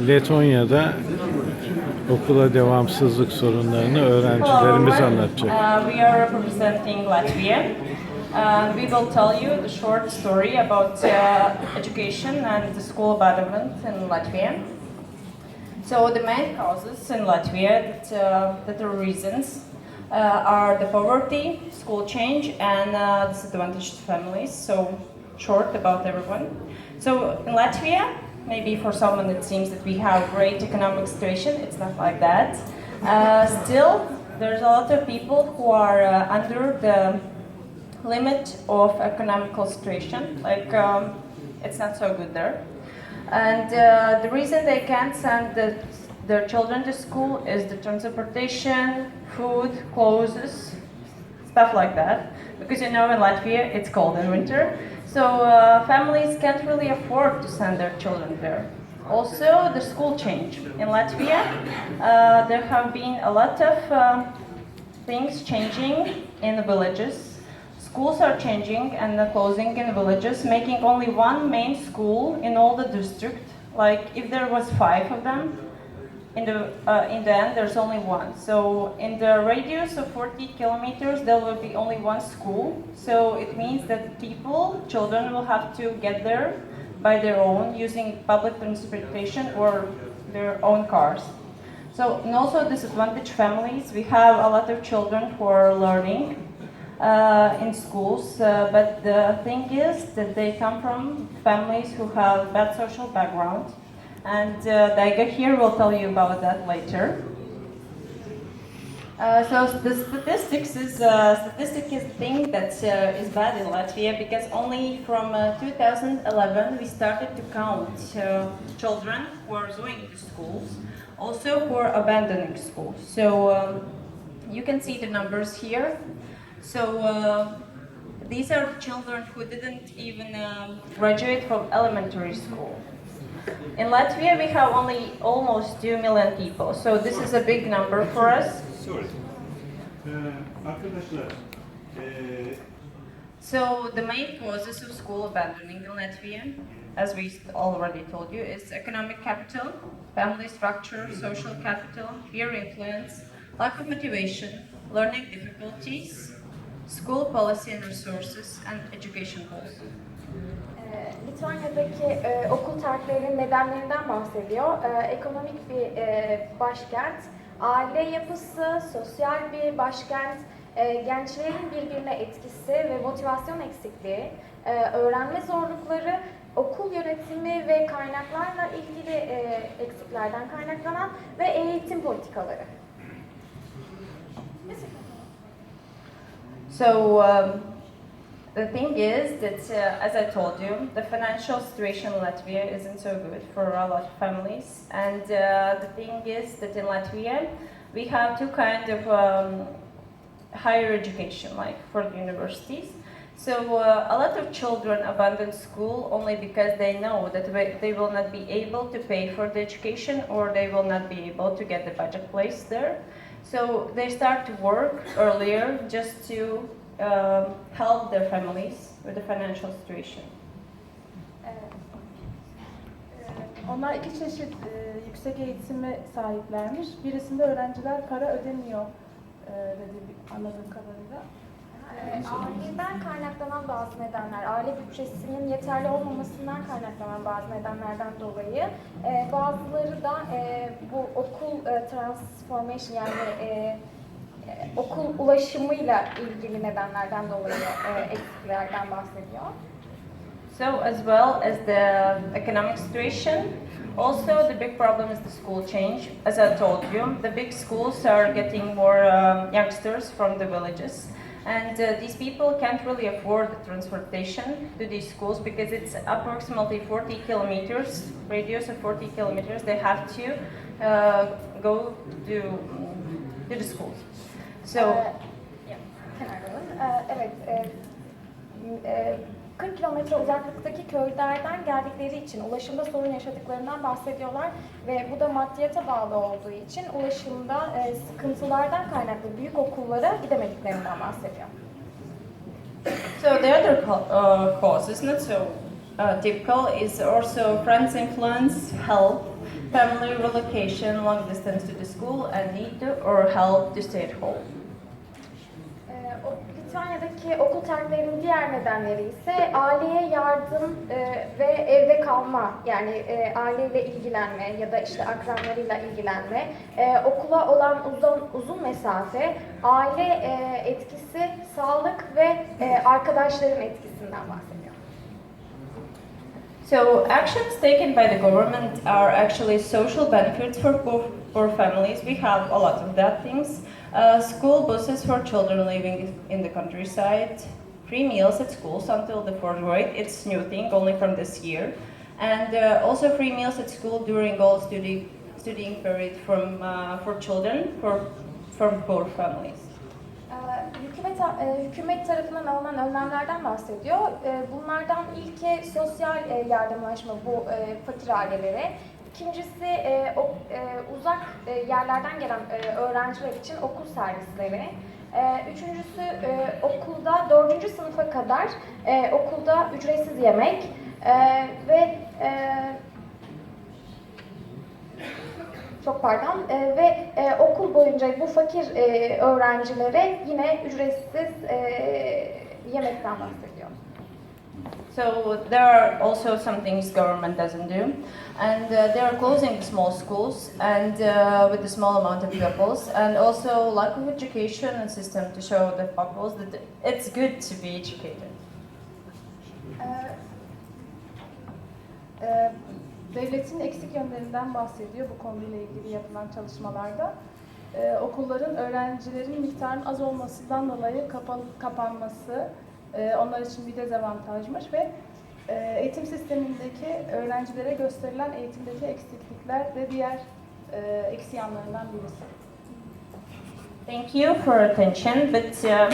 Letonya'da okula devamsızlık sorunlarını öğrencilerimiz anlatacak. Uh, we are representing Latvia. Uh, we will tell you the short story about uh, education and the school abandonment in Latvia. So the main causes in Latvia that, uh, that are reasons uh, are the poverty, school change, and uh, disadvantaged families. So short about everyone. So in Latvia, maybe for someone it seems that we have great economic situation. It's not like that. Uh, still, there's a lot of people who are uh, under the limit of economical situation. Like um, it's not so good there. And uh, the reason they can't send the, their children to school is the transportation, food, clothes, stuff like that. Because you know in Latvia it's cold in winter, so uh, families can't really afford to send their children there. Also, the school change in Latvia. Uh, there have been a lot of um, things changing in the villages. Schools are changing and closing in villages, making only one main school in all the district. Like if there was five of them, in the uh, in the end there's only one. So in the radius of 40 kilometers there will be only one school. So it means that people, children, will have to get there by their own using public transportation or their own cars. So, and also disadvantaged families, we have a lot of children who are learning uh, in schools, uh, but the thing is that they come from families who have bad social background, and uh, Daiga here will tell you about that later. Uh, so the statistics is uh, statistic is thing that uh, is bad in Latvia because only from uh, 2011 we started to count uh, children who are going to schools, also who are abandoning schools. So um, you can see the numbers here. So uh, these are children who didn't even um, graduate from elementary school. In Latvia, we have only almost 2 million people, so this is a big number for us. Sorry. Ee, arkadaşlar, ee, So the main causes of school abandoning in Latvia, as we already told you, is economic capital, family structure, social capital, peer influence, lack of motivation, learning difficulties, school policy and resources, and education goals. Ee, Litvanya'daki e, okul terklerinin nedenlerinden bahsediyor. Ee, ekonomik bir e, başkent, aile yapısı, sosyal bir başkent, e, gençlerin birbirine etkisi ve motivasyon eksikliği, e, öğrenme zorlukları, okul yönetimi ve kaynaklarla ilgili e, eksiklerden kaynaklanan ve eğitim politikaları. So um, the thing is that, uh, as I told you, the financial situation in Latvia isn't so good for a lot of families. And uh, the thing is that in Latvia, we have two kind of um, higher education, like for the universities. So uh, a lot of children abandon school only because they know that they- will not be able to pay for the education or they will not be able to get the budget place there. So they start to work earlier just to um, help their families with the financial situation. Onlar iki çeşit e, yüksek eğitime sahiplermiş. Birisinde öğrenciler para ödemiyor e, dedi anladığım kadarıyla. Ee, Aileden kaynaklanan bazı nedenler, aile bütçesinin yeterli olmamasından kaynaklanan bazı nedenlerden dolayı e, bazıları da e, bu okul e, transformation yani e, e, ulaşımıyla ilgili nedenlerden dolayı e, eksiklerden bahsediyor. So as well as the economic situation, also the big problem is the school change. As I told you, the big schools are getting more um, youngsters from the villages. And uh, these people can't really afford the transportation to these schools because it's approximately 40 kilometers, radius of 40 kilometers. They have to uh, go to, to the schools. So, Ee, yeah. Ee, Evet, e, e, 40 kilometre uzaklıktaki köylerden geldikleri için ulaşımda sorun yaşadıklarından bahsediyorlar ve bu da maddiyata bağlı olduğu için ulaşımda e, sıkıntılardan kaynaklı büyük okullara gidemediklerinden bahsediyor. So the other uh, causes, not so uh, typical, is also friends' influence, health, family relocation, long distance to the school, and need to or help to stay at home. Litvanya'daki okul terklerinin diğer nedenleri ise aileye yardım e, ve evde kalma yani e, aileyle ilgilenme ya da işte akranlarıyla ilgilenme, e, okula olan uzun uzun mesafe, aile e, etkisi, sağlık ve e, arkadaşların etkisinden bahsediyor. So actions taken by the government are actually social benefits for poor, poor families. We have a lot of that things. Uh, school buses for children living in the countryside, free meals at schools until the fourth grade. It's new thing only from this year, and uh, also free meals at school during all study, studying period from uh, for children for from poor families. Ee, Hükümet, hükümet tarafından alınan önlemlerden bahsediyor. Bunlardan ilki sosyal yardımlaşma bu fakir ailelere. İkincisi e, o- e, uzak e, yerlerden gelen e, öğrenciler için okul servisleri. E, Üçüncüsü e, okulda dördüncü sınıfa kadar e, okulda ücretsiz yemek E, ve e, çok pardon e, ve e, okul boyunca bu fakir e, öğrencilere yine ücretsiz e, yemekten bahsediyor. So there are also some things government doesn't do, and uh, they are closing small schools and uh, with a small amount of pupils, and also lack of education and system to show the pupils that it's good to be educated. Ee, Ee, devletin eksik yönlerinden bahsediyor bu konuyla ilgili yapılan çalışmalarda. Ee, okulların öğrencilerin miktarının az olmasından dolayı kapan, kapanması e, onlar için bir dezavantajmış ve e, eğitim sistemindeki öğrencilere gösterilen eğitimdeki eksiklikler de diğer e, eksi yanlarından birisi. Thank you for attention, but uh,